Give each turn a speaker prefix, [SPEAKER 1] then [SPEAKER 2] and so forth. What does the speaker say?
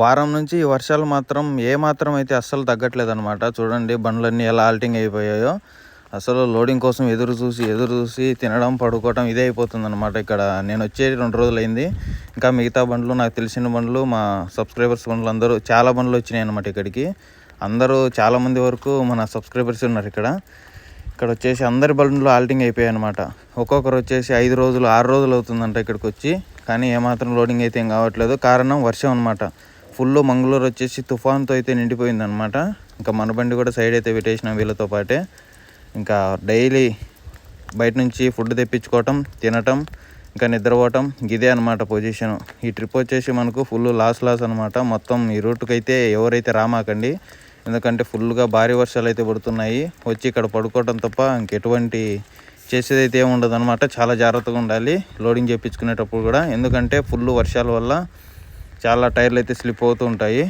[SPEAKER 1] వారం నుంచి ఈ వర్షాలు మాత్రం ఏ మాత్రం అయితే అస్సలు తగ్గట్లేదు అనమాట చూడండి బండ్లన్నీ ఎలా ఆల్టింగ్ అయిపోయాయో. అసలు లోడింగ్ కోసం ఎదురు చూసి ఎదురు చూసి తినడం పడుకోవడం ఇదే అయిపోతుంది అనమాట ఇక్కడ. నేను వచ్చే రెండు రోజులు అయింది ఇంకా మిగతా బండ్లు నాకు తెలిసిన బండ్లు మా సబ్స్క్రైబర్స్ బండ్లు అందరూ చాలా బండ్లు వచ్చినాయి అనమాట ఇక్కడికి. అందరూ చాలామంది వరకు మన సబ్స్క్రైబర్స్ ఉన్నారు ఇక్కడ. ఇక్కడ వచ్చేసి అందరి బండ్లు ఆల్టింగ్ అయిపోయాయి అనమాట ఒక్కొక్కరు వచ్చేసి ఐదు రోజులు ఆరు రోజులు అవుతుందంట ఇక్కడికి వచ్చి. కానీ ఏమాత్రం లోడింగ్ అయితే ఏం కావట్లేదు. కారణం వర్షం అనమాట ఫుల్ మంగళూరు వచ్చేసి తుఫాన్తో అయితే నిండిపోయింది అనమాట ఇంకా మన బండి కూడా సైడ్ అయితే పెట్టేసినాం వీళ్ళతో పాటే. ఇంకా డైలీ బయట నుంచి ఫుడ్ తెప్పించుకోవటం తినటం ఇంకా నిద్రపోవటం ఇదే అనమాట పొజిషన్. ఈ ట్రిప్ వచ్చేసి మనకు ఫుల్ లాస్ లాస్ అనమాట మొత్తం ఈ రూట్కి అయితే ఎవరైతే రామాకండి ఎందుకంటే ఫుల్గా భారీ వర్షాలు అయితే పడుతున్నాయి వచ్చి ఇక్కడ పడుకోవటం తప్ప ఇంకెటువంటి చేసేది అయితే ఏమి ఉండదు చాలా జాగ్రత్తగా ఉండాలి లోడింగ్ చేయించుకునేటప్పుడు కూడా. ఎందుకంటే ఫుల్ వర్షాల వల్ల చాలా టైర్లు అయితే స్లిప్ అవుతూ ఉంటాయి.